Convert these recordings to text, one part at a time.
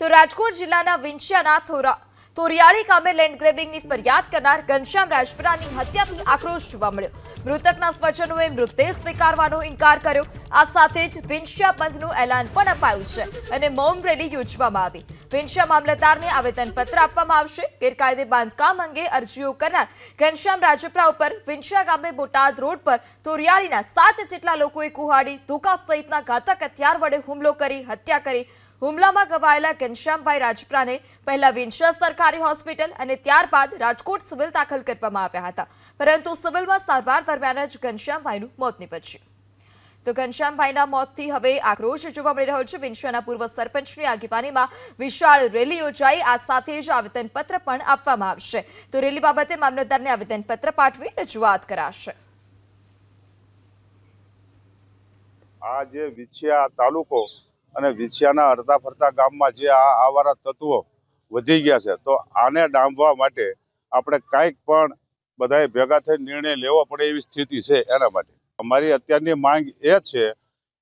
તો રાજકોટ જિલ્લાના વિંછિયાના થોરા તોરિયાળી ગામે લેન્ડ ગ્રેબિંગની ફરિયાદ કરનાર ઘનશ્યામ રાજપરાની હત્યાથી આક્રોશ જોવા મળ્યો. મૃતકના સ્વજનોએ મૃતદેહ સ્વીકારવાનો ઇનકાર કર્યો. આ સાથે જ વિંછિયા બંધનું એલાન પણ અપાયું છે અને મૌન રેલી યોજવામાં આવી. વિંછિયા મામલતદારને આવેદનપત્ર આપવામાં આવશે. ગેરકાયદે બાંધકામ અંગે અરજીઓ કરનાર ઘનશ્યામ રાજપરા ઉપર વિંછિયા ગામે બોટાદ રોડ પર તોરિયાળીના સાત જેટલા લોકોએ કુહાડી, ધોકા સહિતના ઘાતક હથિયાર વડે હુમલો કરી, હત્યા કરી હુમલામાં ઘવાયેલા ઘનશ્યામભાઈ રાજપરાને પહેલા વિંછિયા સરકારી હોસ્પિટલ અને ત્યારબાદ રાજકોટ સિવિલ દાખલ કરવામાં આવ્યા હતા. પરંતુ સિવિલમાં સારવાર દરમિયાન જ ઘનશ્યામભાઈનું મોત નીપજ્યું. તો ઘનશ્યામભાઈના મોતથી હવે આક્રોશ જોવા મળી રહ્યો છે. વિંછિયાના પૂર્વ સરપંચની આગેવાનીમાં વિશાળ રેલી યોજાઈ. આ સાથે જ આવેદનપત્ર પણ આપવામાં આવશે. તો રેલી બાબતે મામલતદારને આવેદનપત્ર પાઠવી રજૂઆત કરાશે. આ જે વિછિયા તાલુકો અને વિછિયાના અડધા ફરતા ગામમાં જે આ આવારા તત્વો વધી ગયા છે, તો આને ડામવા માટે આપણે કાંઈક પણ બધાએ ભેગા થઈ નિર્ણય લેવો પડે એવી સ્થિતિ છે એના માટે. અમારી અત્યારની માંગ એ છે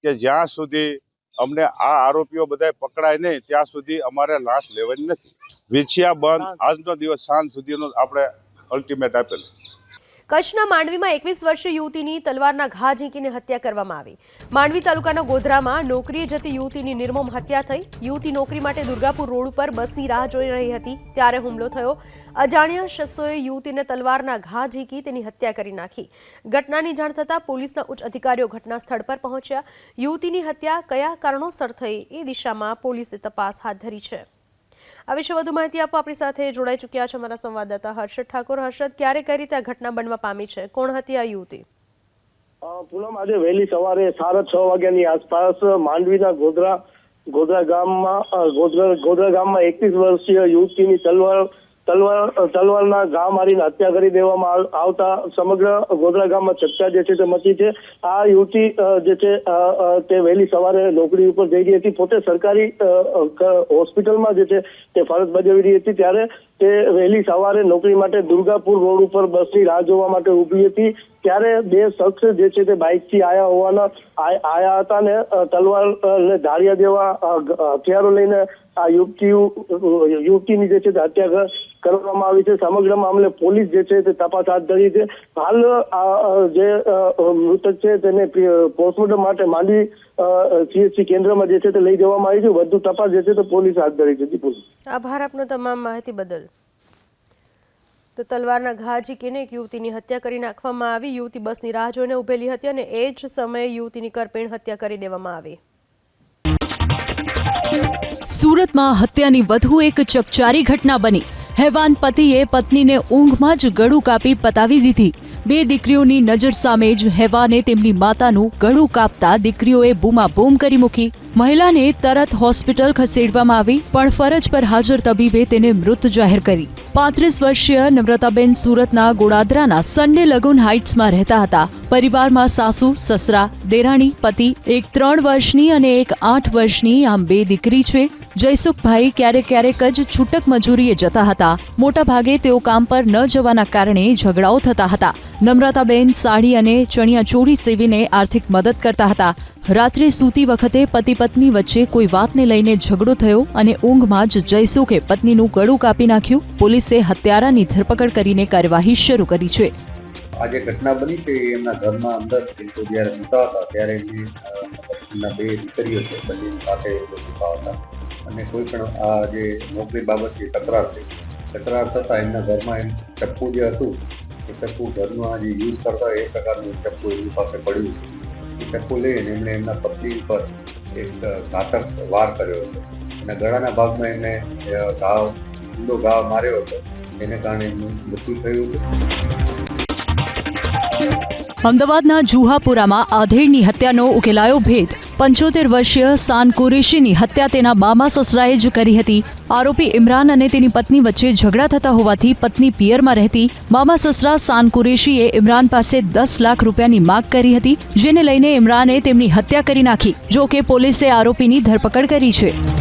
કે જ્યાં સુધી અમને આ આરોપીઓ બધા પકડાય નહીં, ત્યાં સુધી અમારે લાશ લેવાની નથી. વિછિયા બંધ, આજનો દિવસ સાંજ સુધીનો આપણે અલ્ટિમેટ આપેલું. કચ્છના માંડવીમાં એકવીસ વર્ષીય યુવતીની તલવારના ઘા ઝીંકીને હત્યા કરવામાં આવી. માંડવી તાલુકાના ગોધરામાં નોકરીએ જતી યુવતીની નિર્મમ હત્યા થઈ. યુવતી નોકરી માટે દુર્ગાપુર રોડ ઉપર બસની રાહ જોઈ રહી હતી. ત્યારે હુમલો થયો. અજાણ્યા શખ્સોએ યુવતીને તલવારના ઘા ઝીંકી તેની હત્યા કરી નાખી. ઘટનાની જાણ થતાં પોલીસના ઉચ્ચ અધિકારીઓ ઘટના સ્થળ પર પહોંચ્યા. યુવતીની હત્યા કયા કારણોસર થઈ એ દિશામાં પોલીસે તપાસ હાથ ધરી છે. આ વિશે વધુ માહિતી આપો. આપણી સાથે જોડાઈ ચૂક્યા છે અમારા સંવાદદાતા હર્ષદ ઠાકોર. હર્ષદ, ક્યારે કઈ રીતે આ ઘટના બનવા પામી છે? કોણ હતી આ યુવતી? પૂનમ, આજે વહેલી સવારે સાડા છ વાગ્યાની આસપાસ માંડવીના ગોધરા ગોધરા ગામમાં ગોધરા ગોધરા ગામમાં એકવીસ વર્ષીય યુવતીની તલવાર તલવાર, તલવારના ઘા મારીને હત્યા કરી દેવામાં આવતા સમગ્ર ગોધરા ગામમાં ચર્ચા જે છે તે મચી છે. આ યુવતી જે છે તે વહેલી સવારે નોકરી ઉપર જઈ રહી હતી. પોતે સરકારી હોસ્પિટલમાં જે છે તે ફરજ બજાવી રહી હતી. ત્યારે તે વહેલી સવારે નોકરી માટે દુર્ગાપુર રોડ ઉપર બસની રાહ જોવા માટે ઊભી હતી. ત્યારે બે શખ્સ જે છે તે બાઇકથી આયા હોવાના આયા હતા ને તલવાર ને ધારિયા જેવા હથિયારો લઈને આ યુવતી યુવતીની જે છે તે હત્યા કરવામાં આવી છે. સમગ્ર મામલે પોલીસ જે છે તે તપાસ હાથ ધરી છે. હાલ જે મૃતક છે તેને પોસ્ટમોર્ટમ માટે માંડવી સીએસસી કેન્દ્રમાં જે છે તે લઈ જવામાં આવી છે. વધુ તપાસ જે છે તે પોલીસ હાથ ધરી છે. દીપુ. આભાર આપનો તમામ માહિતી બદલ. તો તલવારના ઘા ઝીકીને એક યુવતીની હત્યા કરી નાખવામાં આવી. યુવતી બસની રાહ જોઈને ઊભેલી હતી અને એ જ સમયે યુવતીની કરપેણ હત્યા કરી દેવામાં આવી. સુરતમાં હત્યાની વધુ એક ચકચારી ઘટના બની. હેવાન પતિએ પત્નીને ઊંઘમાં જ ગળું કાપી પતાવી દીધી. બે દીકરીઓની નજર સામે જ હેવાને તેમની માતાનું ગળું કાપતા દીકરીઓએ બૂમાબૂમ કરી મૂકી. મહિલાને તરત હોસ્પિટલ ખસેડવામાં આવી, પણ ફરજ પર હાજર તબીબે તેને મૃત જાહેર કરી. પાંત્રીસ વર્ષીય નમ્રતાબેન સુરતના ગોળાદરાના સન્ડે લગુન હાઇટ્સમાં રહેતા હતા. પરિવારમાં સાસુ, સસરા, દેરાણી, પતિ, એક ત્રણ વર્ષની અને એક આઠ વર્ષની આમ બે દીકરી છે. જયસુખભાઈ ક્યારેક ક્યારેક જ છૂટક મજૂરીએ જતા હતા. મોટા ભાગે તેઓ કામ પર ન જવાના કારણે ઝઘડાઓ થતા હતા. નમ્રતાબેન સાડી અને ચણિયા ચોળી સેવીને આર્થિક મદદ કરતા હતા. રાત્રે સૂતી વખતે પતિ પત્ની વચ્ચે કોઈ વાતને લઈને ઝઘડો થયો અને ઊંઘમાં જ જયસુખે પત્નીનું ગળું કાપી નાખ્યું. પોલીસે હત્યારાની ધરપકડ કરીને કાર્યવાહી શરૂ કરી છે. આ જે ઘટના બની છે, એમના ઘરમાં અંદર જ્યારે સૂતા હતા, ત્યારે એમની બે દીકરીઓ છે બંને સાથે અને કોઈ પણ આ જે નોકરી બાબતની તકરાર થઈ તકરાર થતાં એમના ઘરમાં એમ ચપ્પુ જે હતું, એ ચપ્પુ ઘરમાં જે યુઝ કરતા એ પ્રકારનું ચપ્પુ એમની પાસે પડ્યું એ ચપ્પુ લઈને એમણે એમના પત્ની ઉપર એક ઘાતક વાર કર્યો હતો. અને ગળાના ભાગમાં એમને ઘાવ ઊંડો ઘાવ માર્યો હતો. એને કારણે એમનું મૃત્યુ થયું હતું. અમદાવાદના જુહાપુરામાં આધેડની હત્યાનો ઉકેલાયો ભેદ. પંચોતેર વર્ષીય સાન કુરેશીની હત્યા તેના મામા સસરાએ જ કરી હતી. આરોપી ઇમરાન અને તેની પત્ની વચ્ચે ઝઘડા થતા હોવાથી પત્ની પિયરમાં રહેતી મામા સસરા સાન કુરેશીએ ઇમરાન પાસે દસ લાખ રૂપિયાની માગ કરી હતી, જેને લઈને ઇમરાને તેમની હત્યા કરી નાખી જો કે પોલીસે આરોપીની ધરપકડ કરી છે.